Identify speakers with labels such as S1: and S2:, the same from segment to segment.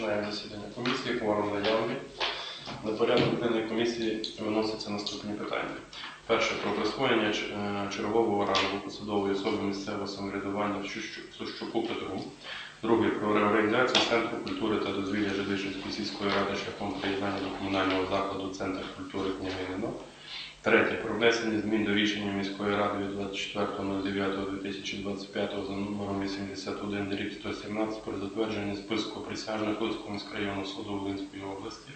S1: Розпочинаємо засідання комісії. Кворум наявний. На порядок денної комісії виносяться наступні питання. Перше про присвоєння е, чергового рангу посадової особи місцевого самоврядування в Сущуку Петру. Друге про реорганізацію Центру культури та дозвілля Жидичинської сільської ради шляхом приєднання до комунального закладу Центр культури княгинино. Третє. Про внесення змін до рішення міської ради від 24.09.2025 за номером 81 рік 117 про затвердження списку присяжних Луцького міськрайонного суду Волинської області.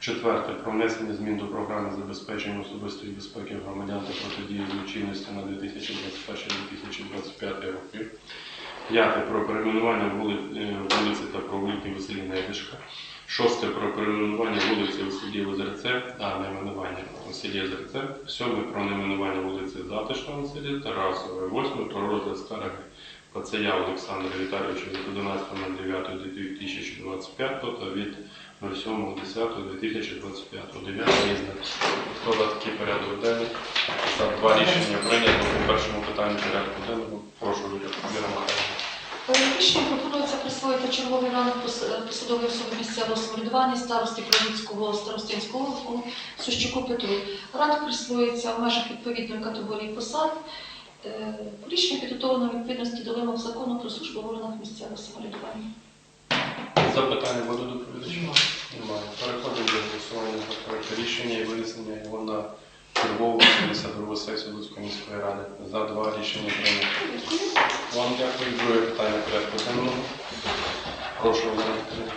S1: Четверте. Про внесення змін до програми забезпечення особистої безпеки громадян та протидії злочинності на 2021-2025 роки. П'яте. Про перейменування е, вулиці та провулки Василі Недишка. Шосте про перейменування вулиці у селі Озерце, а найменування у селі Озерце. Сьоме про найменування вулиці Затишного у селі Тарасове. Восьме про розгляд скарги Пацея Олександра Віталійовича від 11.09.2025 та від 07.10.2025. Дев'яте різне. Хто такий порядок денний? Два рішення прийнято по першому питанню порядку денного. Прошу Михайловна.
S2: Рішення пропонується присвоїти черговий ранок пос- посадової особи місцевого самоврядування старості Кривицького старостинського округу Сущуку Петру. Ранг присвоюється в межах відповідної категорії посад. Е, Рішення підготовлено відповідності до вимог закону про службу в органах місцевого самоврядування.
S1: Запитання буде доповідача? Немає. Переходимо до голосування за рішення і винесення його на чергову 52 сесію Луцької міської ради. За два рішення прийнято. Вам дякую. Друге питання порядку денного. Прошу Вікторівна.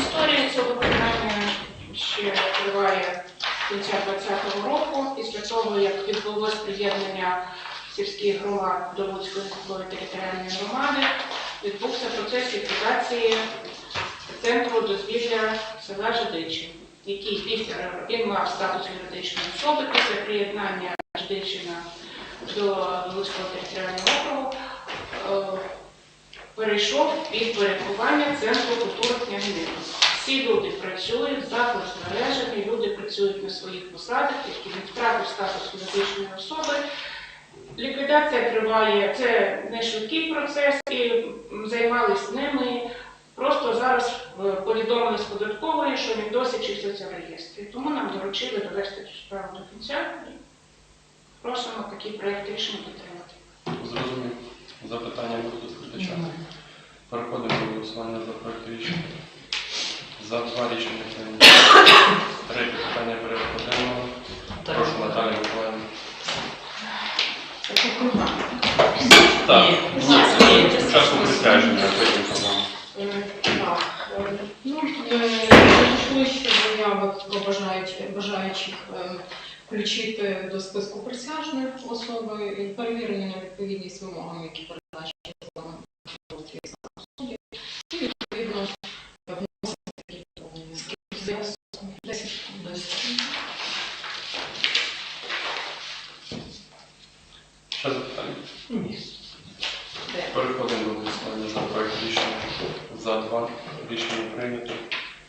S3: Історія цього питання ще триває з кінця 2020 року, після того, як відбулось приєднання сільських громад до Луцької міської територіальної громади, відбувся процес ліквідації центру дозвілля села Жидичин, який після він мав статус юридичної особи після приєднання Жидичина до Луцького територіального округу. е, перейшов під порядкування Центру культури княгинини. Всі люди працюють, заклад збережений, люди працюють на своїх посадах, які не втратив статус юридичної особи. Ліквідація триває, це не швидкий процес, і м, займались ними. Просто зараз е, повідомили з податкової, що він досі числиться в реєстрі. Тому нам доручили довести цю справу до кінця. І просимо такий проєкт рішення підтримати.
S1: Зрозумів. Запитання будуть доповідача. Переходимо до голосування за проект рішення. За два рішення прийнято. Третє питання денного. Прошу Наталію Миколаївну. Так, ні, спочатку присяження, а потім програма.
S4: Е, Так, е, ну, е, надійшли ще заяви про бажаючих, бажаючих е, включити до списку присяжних особи і перевірені на відповідність вимогам, які передбачені про устрій і відповідно вносити такі доповнення. Скільки заяв? 10 10.
S1: Ще запитання?
S4: Ні.
S1: Переходимо до голосування за проект рішення. За два рішення прийнято.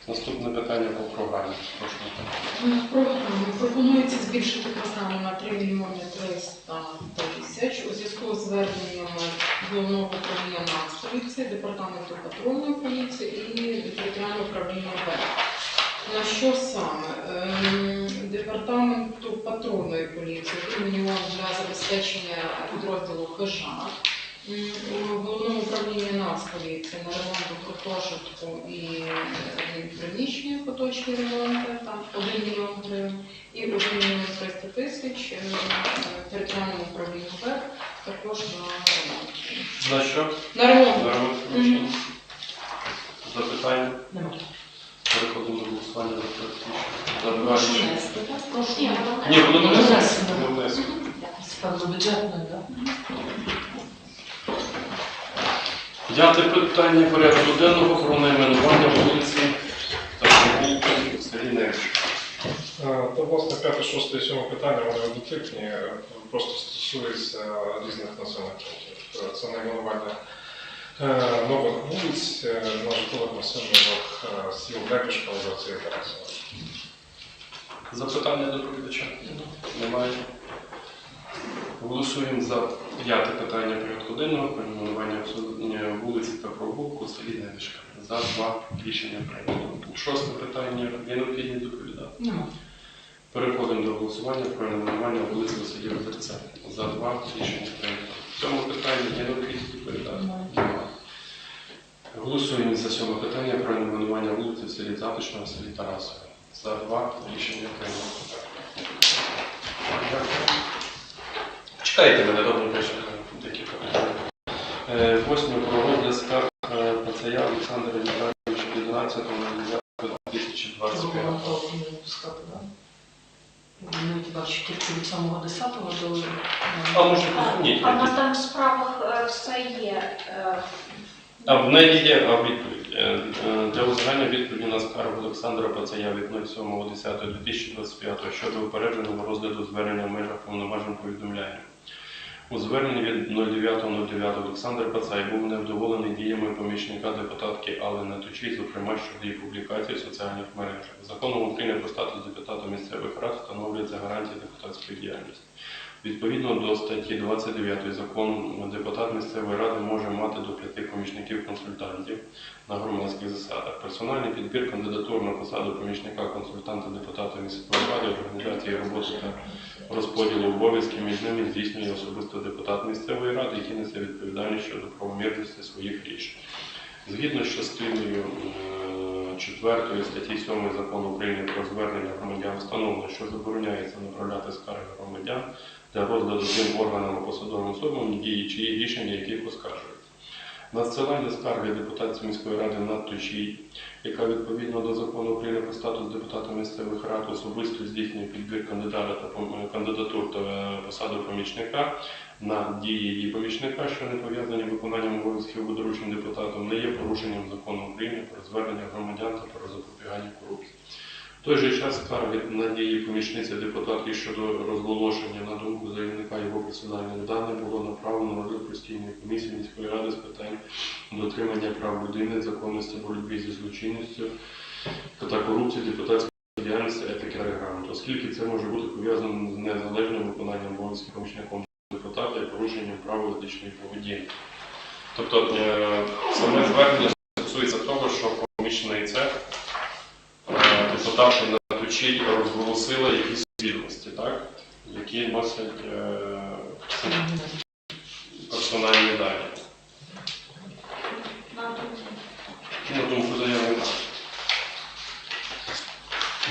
S1: Наступне питання по програмі. Прошу
S4: пропонується збільшити програму на 3 мільйони 300 тисяч у зв'язку з зверненнями головного управління Нацполіції, департаменту патрульної поліції і територіального управління ВЕ. На що саме? Ем, Департаменту патрульної поліції 1 мільйон для забезпечення підрозділу хижак. У головному управлінні Нацполіції на ремонт гуртожитку і е, приміщення поточні ремонти, там 1 мільйон гривень, і 1 мільйон 300 тисяч е, територіальному управлінню ВЕК також на ремонт.
S1: На що?
S4: На ремонт.
S1: На ремонт приміщення? Запитання?
S4: Нема.
S1: Переходимо до голосування за.
S2: Прошу.
S1: Ні, воно
S5: Воно
S1: внесено.
S5: внесено.
S1: Воно внесено.
S5: Певно, бюджетною, так?
S1: П'яте питання порядку денного про найменування вулиці та селі Невськ.
S6: Е, То, власне, п'яте, шосте і сьоме питання, вони однотипні, е, просто стосуються різних населених пунктів. Е, Це найменування нових вулиць на житлових населених сіл Лепішка, Озерці і Тарасова.
S1: Запитання до доповідача? Немає. Голосуємо за п'яте питання порядку денного перейменування вулиці та провулку в селі Невишка. За два рішення прийнято. Шосте питання є необхідність доповідати.
S5: Нема.
S1: Переходимо до голосування про перейменування вулиці Василія Озерця. За два рішення прийнято. В цьому питанні є необхідність доповідати. Немає. Голосуємо за сьоме питання про перейменування вулиці в селі Затишна в селі Тарасове. За два рішення прийнято. Дякую. Чекайте мене, добре, теж декілька питань. Е, Восьме про розгляд скарг е, Пацая Олександра Віталійовича 11 на 2025
S5: Другого того не випускати, так? Ну, ти бачиш, тільки від самого 10-го до...
S1: А може позвоніть?
S3: А на там в справах е, все є. е,
S1: А в неї є а, відповідь. Е, е, Для узгання відповіді на скаргу Олександра Пацая від 07.10.2025 щодо упередженого розгляду звернення в межах повноважень повідомляємо. У зверненні від 09.09 Олександр Пацай був невдоволений діями помічника депутатки Алли Точій, зокрема щодо її публікації в соціальних мережах. Законом України про статус депутата місцевих рад встановлюється гарантії депутатської діяльності. Відповідно до статті 29 закону депутат місцевої ради може мати до п'яти помічників-консультантів на громадських засадах. Персональний підбір кандидатур на посаду помічника-консультанта депутата місцевої ради, організації роботи та розподілу обов'язків між ними здійснює особисто депутат місцевої ради, який несе відповідальність щодо правомірності своїх рішень. Згідно з частиною 4 статті 7 закону України про звернення громадян встановлено, що забороняється направляти скарги громадян для розгляду тим органам або посадовим особам, дії чиї рішення яких оскаржуються. Надсилання скарги депутатської міської ради надто чиї, яка відповідно до закону України про статус депутата місцевих рад особисто здійснює підбір кандидата та кандидатур та посаду помічника на дії її помічника, що не пов'язані виконанням обов'язків або доручень депутатом, не є порушенням закону України про звернення громадян та про запобігання корупції. Той же час скарги на дії помічниці депутатки щодо розголошення на думку заявника його персональних даних було направлено на розгляд постійної комісії міської ради з питань дотримання прав людини, законності боротьби зі злочинністю та корупції депутатської діяльності етики регламенту, оскільки це може бути пов'язано з незалежним виконанням обов'язків помічником депутата і порушенням правил етичної поведінки. Тобто е, саме звернення стосується того, що помічниця депутати на точі розголосила якісь відомості, так? які носять е, персональні дані.
S3: на думку.
S1: Заявника.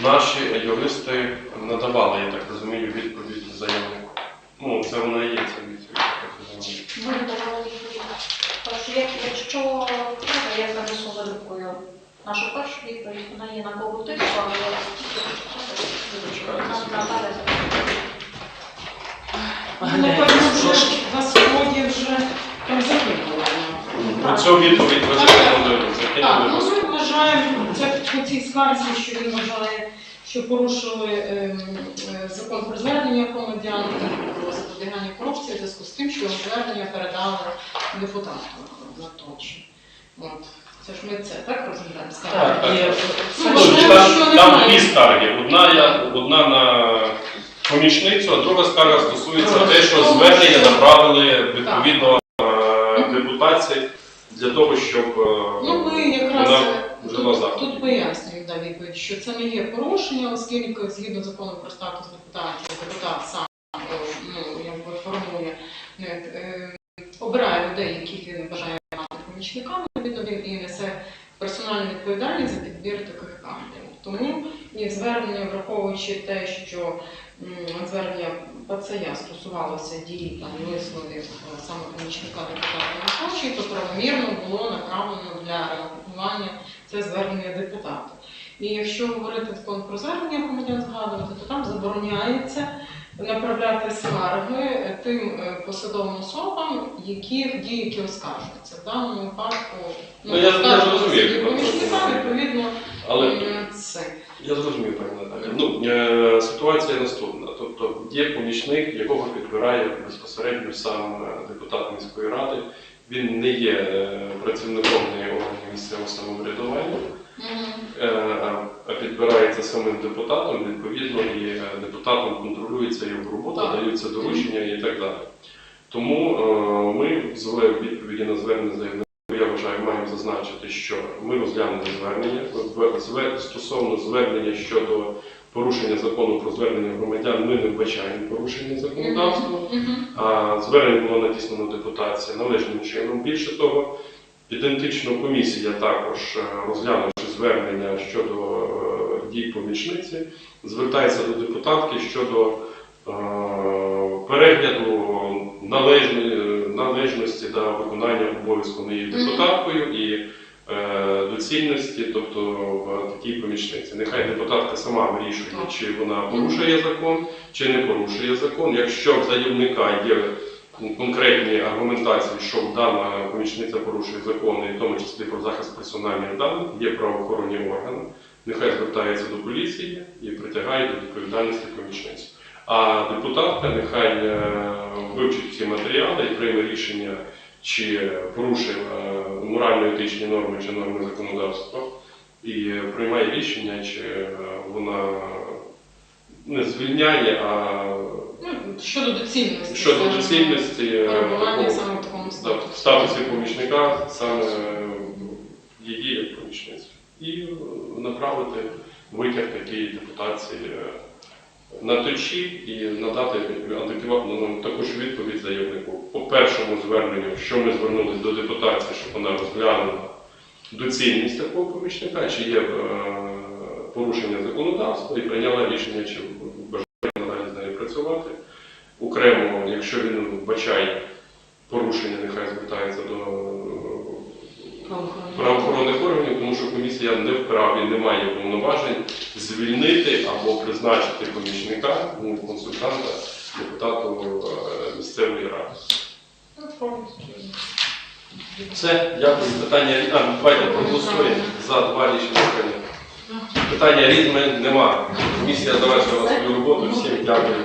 S1: Наші юристи надавали, я так розумію, відповідь заявнику. Ну, це вона і є, ця відповідь.
S3: Ми не давали відповідь. Якщо треба, я занесу за рукою нашу першу відповідь, вона є на кого типу, але я Наталя
S4: Ну, вже сьогодні вже там закинули.
S1: Ну, Цю відповідь ви закинули,
S4: Так, ну ми вважаємо, це по цій скарзі, що він вважає, що порушили ем, е, закон про звернення громадян про запобігання корупції в зв'язку з тим, що звернення передали депутату на точі. От. Це ж ми це так розглядаємо
S1: Так, так.
S5: Є
S4: Ну,
S1: Ну,
S4: що
S1: Там, там
S4: немає.
S1: дві скарги. Одна, я, одна на помічницю, а друга скарга стосується те, що звернення направили відповідно е, депутації для того, щоб е,
S4: Ну, ми якраз
S1: вона
S4: е,
S1: вжила
S4: тут,
S1: заходів.
S4: тут пояснюємо да, відповідь, що це не є порушення, оскільки згідно закону про статус депутатів, депутат сам е, ну, якби формує, е, е, обирає людей, яких він бажає помічниками, відповідно він і несе персональну відповідальність за підбір таких кандидатів. Тому і звернення, враховуючи те, що звернення пацая стосувалося дій там висловів е, саме помічника депутата Михайловича, то правомірно було направлено для реагування це звернення депутата. І якщо говорити про звернення громадян згадувати, то там забороняється направляти скарги тим е, посадовим особам, яких дії, які оскаржуються. В даному випадку
S1: Ну, я- я що
S4: помічника, відповідно,
S1: Але
S4: це.
S1: я зрозумів, пані Наталя. Ну, е, ситуація наступна. Тобто є помічник, якого підбирає безпосередньо сам е, депутат міської ради. Він не є е, працівником органів місцевого самоврядування. е, а підбирається самим депутатом, відповідно, і е, депутатом контролюється його робота, даються доручення і так далі. Тому е, ми в відповіді на звернення заявника, я вважаю, маємо зазначити, що ми розглянули звернення стосовно звернення щодо порушення закону про звернення громадян. Ми не вбачаємо порушення законодавства. А звернення було надіслано депутації належним чином. Більше того, ідентично комісія також, е, розглянувши звернення щодо дій помічниці, звертається до депутатки щодо е, перегляду належності та виконання обов'язку неї депутаткою і е, доцільності, тобто в такій помічниці. Нехай депутатка сама вирішує, чи вона порушує закон, чи не порушує закон. Якщо в заявника є конкретні аргументації, що дана помічниця порушує закони, в тому числі про захист персональних даних, є правоохоронні органи, нехай звертається до поліції і притягає до відповідальності помічницю. А депутатка нехай е, вивчить ці матеріали і прийме рішення, чи порушив е, морально-етичні норми чи норми законодавства, і приймає рішення, чи е, вона не звільняє, а
S4: Ну, щодо доцільності.
S1: щодо доцільності такого,
S4: саме в такому статусі.
S1: статусі помічника саме її як помічниці. І е, направити витяг такий депутації е, на точі і надати адекватну ну, також відповідь заявнику. По першому зверненню, що ми звернулися до депутації, щоб вона розглянула доцільність такого помічника, чи є е, порушення законодавства і прийняла рішення, чи бажає надалі з нею працювати. Окремо, якщо він вбачає порушення, нехай звертається до правоохоронних органів, комісія не вправі, не має повноважень звільнити або призначити помічника, консультанта, депутату е, місцевої ради. Все, дякую. Питання а, давайте проголосуємо за два рішення прийнято. Питання різне нема. Комісія завершила свою роботу. Всім дякую.